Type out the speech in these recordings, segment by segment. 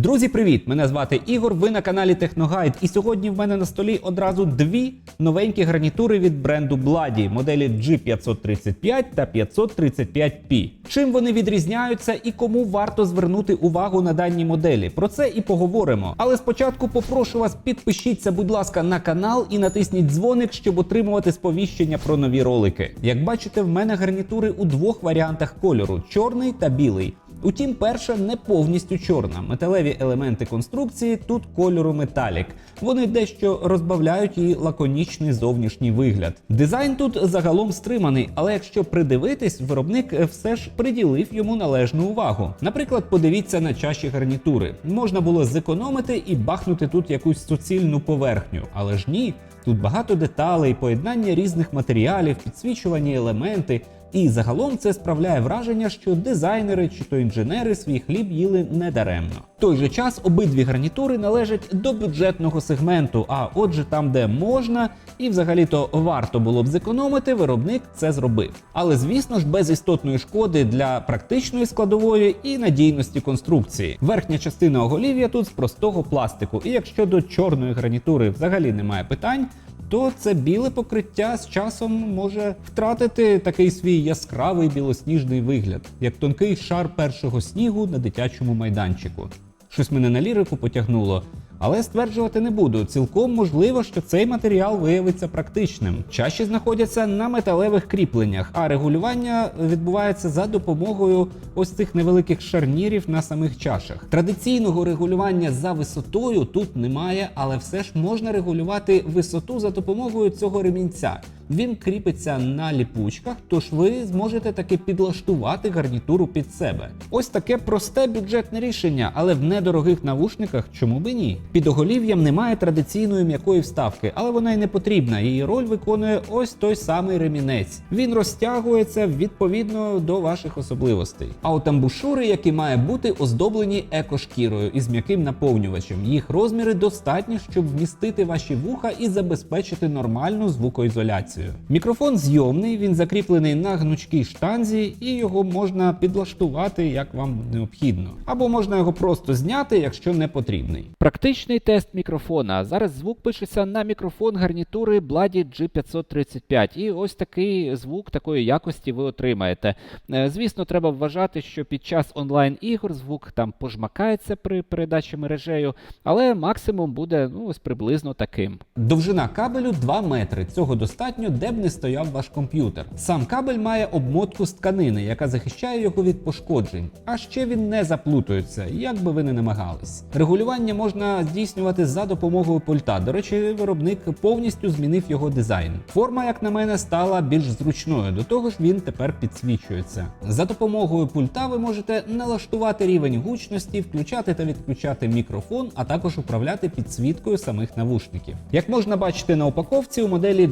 Друзі, привіт! Мене звати Ігор. Ви на каналі Техногайд. І сьогодні в мене на столі одразу дві новенькі гарнітури від бренду Blady, моделі G535 та 535P. Чим вони відрізняються і кому варто звернути увагу на дані моделі? Про це і поговоримо. Але спочатку попрошу вас підпишіться, будь ласка, на канал і натисніть дзвоник, щоб отримувати сповіщення про нові ролики. Як бачите, в мене гарнітури у двох варіантах кольору: чорний та білий. Утім, перша не повністю чорна. Металеві елементи конструкції тут кольору металік. Вони дещо розбавляють її лаконічний зовнішній вигляд. Дизайн тут загалом стриманий, але якщо придивитись, виробник все ж приділив йому належну увагу. Наприклад, подивіться на чаші гарнітури. Можна було зекономити і бахнути тут якусь суцільну поверхню, але ж ні. Тут багато деталей, поєднання різних матеріалів, підсвічувані елементи. І загалом це справляє враження, що дизайнери чи то інженери свій хліб їли недаремно. В той же час обидві гарнітури належать до бюджетного сегменту. А отже, там, де можна і взагалі-то варто було б зекономити, виробник це зробив. Але звісно ж, без істотної шкоди для практичної складової і надійності конструкції. Верхня частина оголів'я тут з простого пластику. І якщо до чорної гарнітури взагалі немає питань, то це біле покриття з часом може втратити такий свій яскравий білосніжний вигляд, як тонкий шар першого снігу на дитячому майданчику. Щось мене на лірику потягнуло. Але стверджувати не буду. Цілком можливо, що цей матеріал виявиться практичним. Чаші знаходяться на металевих кріпленнях, а регулювання відбувається за допомогою ось цих невеликих шарнірів на самих чашах. Традиційного регулювання за висотою тут немає, але все ж можна регулювати висоту за допомогою цього ремінця. Він кріпиться на ліпучках, тож ви зможете таки підлаштувати гарнітуру під себе. Ось таке просте бюджетне рішення, але в недорогих навушниках чому би ні? Під оголів'ям немає традиційної м'якої вставки, але вона й не потрібна. Її роль виконує ось той самий ремінець. Він розтягується відповідно до ваших особливостей. А от амбушури, які має бути оздоблені екошкірою із м'яким наповнювачем. Їх розміри достатні, щоб вмістити ваші вуха і забезпечити нормальну звукоізоляцію. Мікрофон зйомний, він закріплений на гнучкій штанзі, і його можна підлаштувати як вам необхідно. Або можна його просто зняти, якщо не потрібний. Практичний тест мікрофона. Зараз звук пишеться на мікрофон гарнітури Blady G535. І ось такий звук такої якості ви отримаєте. Е, Звісно, треба вважати, що під час онлайн-ігор звук там пожмакається при передачі мережею, але максимум буде ну, ось приблизно таким. Довжина кабелю 2 метри. Цього достатньо, де б не стояв ваш комп'ютер. Сам кабель має обмотку з тканини, яка захищає його від пошкоджень. А ще він не заплутується, як би ви не намагались. Регулювання можна здійснювати за допомогою пульта. До речі, виробник повністю змінив його дизайн. Форма, як на мене, стала більш зручною. До того ж, він тепер підсвічується. За допомогою пульта ви можете налаштувати рівень гучності, включати та відключати мікрофон, а також управляти підсвіткою самих навушників. Як можна бачити на упаковці, у моделі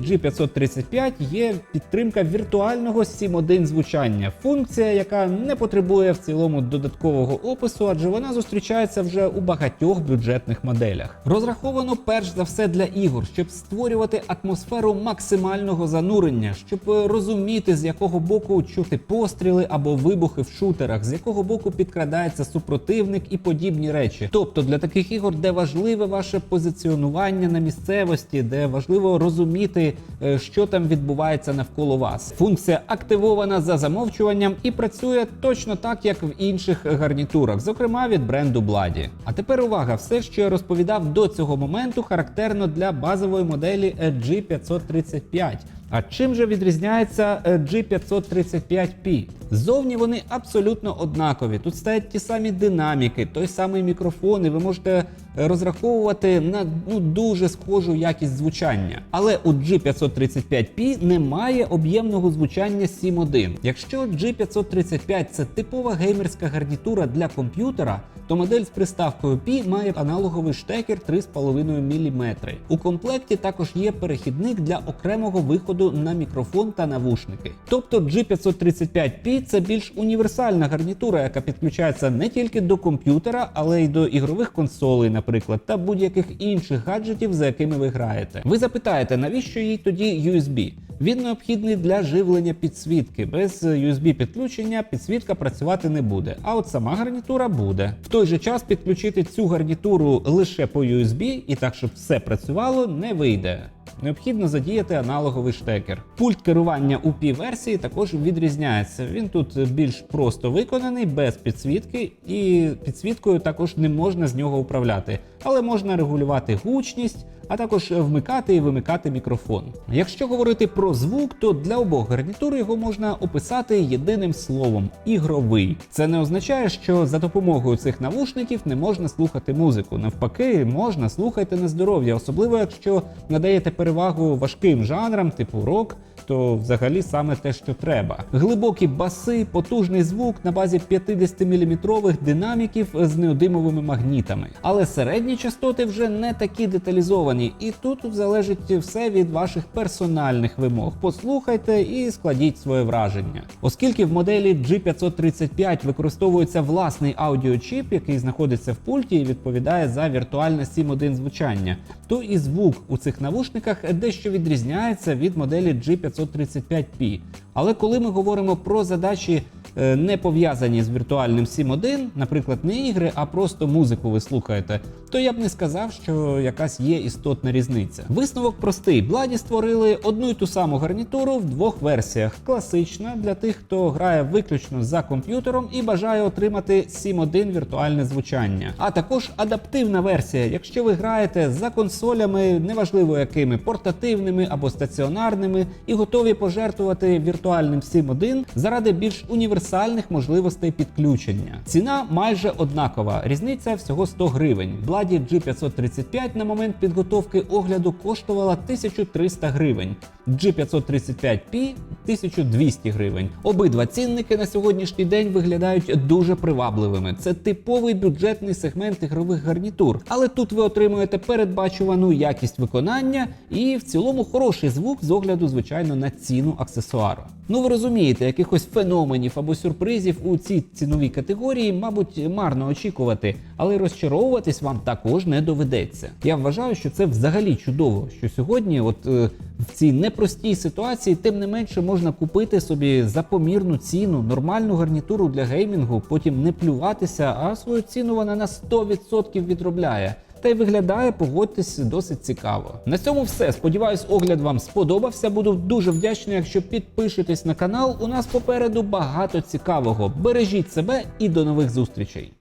G535 є підтримка віртуального 7.1 звучання, функція, яка не потребує в цілому додаткового опису, адже вона зустрічається вже у багатьох бюджетних моделях. Розраховано перш за все для ігор, щоб створювати атмосферу максимального занурення, щоб е, розуміти, з якого боку чути постріли або вибухи в шутерах, з якого боку підкрадається супротивник і подібні речі. Тобто для таких ігор, де важливе ваше позиціонування на місцевості, де важливо розуміти, е, що там відбувається навколо вас. Функція активована за замовчуванням і працює точно так, як в інших гарнітурах, зокрема від бренду Blady. А тепер увага, все, що я розповідав до цього моменту, характерно для базової моделі G535. А чим же відрізняється е, G535P? Ззовні вони абсолютно однакові. Тут стоять ті самі динаміки, той самий мікрофон, і ви можете розраховувати на ну, дуже схожу якість звучання. Але у G535P немає об'ємного звучання 7.1. Якщо G535 це типова геймерська гарнітура для комп'ютера, то модель з приставкою P має аналоговий штекер 3,5 мм. У комплекті також є перехідник для окремого виходу на мікрофон та навушники. Тобто G535P це більш універсальна гарнітура, яка підключається не тільки до комп'ютера, але й до ігрових консолей, наприклад, та будь-яких інших гаджетів, за якими ви граєте. Ви запитаєте, навіщо їй тоді USB? Він необхідний для живлення підсвітки. Без USB підключення підсвітка працювати не буде. А от сама гарнітура буде. В той же час підключити цю гарнітуру лише по USB і так, щоб все працювало, не вийде. Необхідно задіяти аналоговий штекер. Пульт керування у P-версії також відрізняється. Він тут більш просто виконаний, без підсвітки, і підсвіткою також не можна з нього управляти, але можна регулювати гучність, а також вмикати і вимикати мікрофон. Якщо говорити про звук, то для обох гарнітур його можна описати єдиним словом ігровий. Це не означає, що за допомогою цих навушників не можна слухати музику. Навпаки, можна слухайте на здоров'я, особливо якщо надаєте перевагу важким жанрам, типу рок. То взагалі саме те, що треба. Глибокі баси, потужний звук на базі 50-мм динаміків з неодимовими магнітами. Але середні частоти вже не такі деталізовані, і тут залежить все від ваших персональних вимог. Послухайте і складіть своє враження. Оскільки в моделі G535 використовується власний аудіочіп, який знаходиться в пульті і відповідає за віртуальне 7.1 звучання, то і звук у цих навушниках дещо відрізняється від моделі G535P. Але коли ми говоримо про задачі е, не пов'язані з віртуальним 7.1, наприклад, не ігри, а просто музику ви слухаєте, то я б не сказав, що якась є істотна різниця. Висновок простий: Бладі створили одну й ту саму гарнітуру в двох версіях: класична для тих, хто грає виключно за комп'ютером і бажає отримати 7.1 віртуальне звучання, а також адаптивна версія, якщо ви граєте за консолями, неважливо якими портативними або стаціонарними, і готові пожертвувати віртуальним 7.1 заради більш універсальних можливостей підключення. Ціна майже однакова, різниця всього 100 гривень. Бладі G535 на момент підготовки огляду коштувала 1300 гривень, G535P 1200 гривень. Обидва цінники на сьогоднішній день виглядають дуже привабливими. Це типовий бюджетний сегмент ігрових гарнітур, але тут ви отримуєте передбачувану якість виконання і в цілому хороший звук з огляду, звичайно, на ціну аксесуару. Ну ви розумієте, якихось феноменів або сюрпризів у цій ціновій категорії, мабуть, марно очікувати, але розчаровуватись вам також не доведеться. Я вважаю, що це взагалі чудово, що сьогодні, от е, в цій непростій ситуації, тим не менше можна купити собі за помірну ціну нормальну гарнітуру для геймінгу, потім не плюватися, а свою ціну вона на 100% відробляє. Та й виглядає, погодьтесь, досить цікаво. На цьому все. Сподіваюсь, огляд вам сподобався. Буду дуже вдячний, якщо підпишетесь на канал. У нас попереду багато цікавого. Бережіть себе і до нових зустрічей.